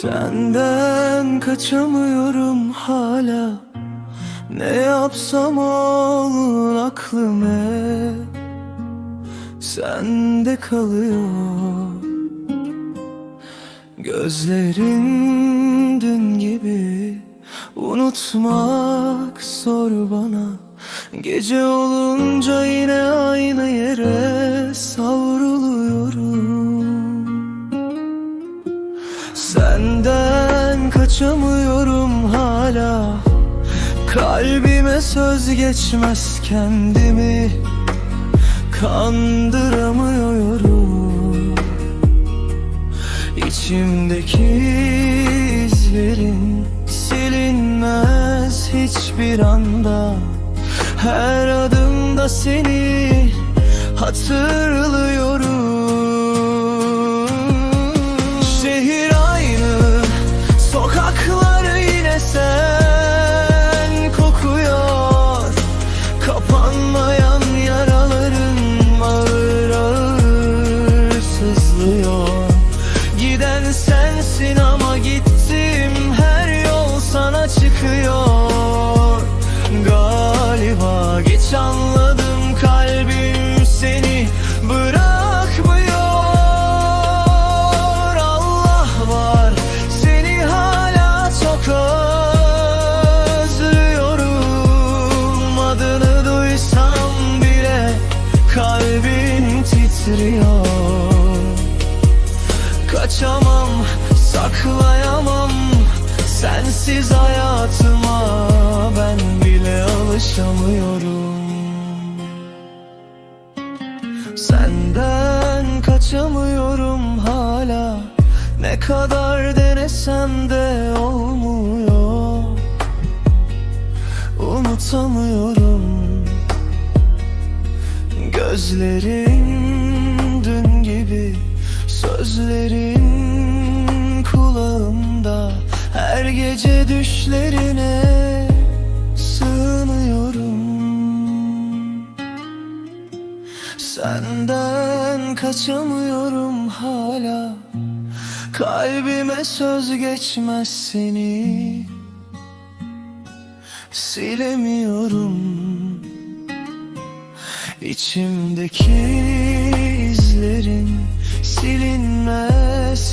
Senden kaçamıyorum hala. Ne yapsam olun aklım Sende kalıyor. Gözlerin dün gibi. Unutmak zor bana. Gece olunca yine aynı yere Senden kaçamıyorum hala. Kalbime söz geçmez kendimi. Kandıramıyorum. İçimdeki izlerin silinmez hiçbir anda. Her adımda seni hatırlıyorum Giden sensin ama gittim her yol sana çıkıyor. Galiba geç anladım kalbim seni bırakmıyor. Allah var seni hala çok özlüyorum. Adını duysam bile kalbim titriyor Sensiz hayatıma ben bile alışamıyorum. Senden kaçamıyorum hala. Ne kadar denesem de olmuyor. Unutamıyorum. Gözlerin dün gibi Sözlerin Her gece düşlerine sığınıyorum. Senden kaçamıyorum hala. Kalbime söz geçmez seni. Silemiyorum. İçimdeki izlerin silinmez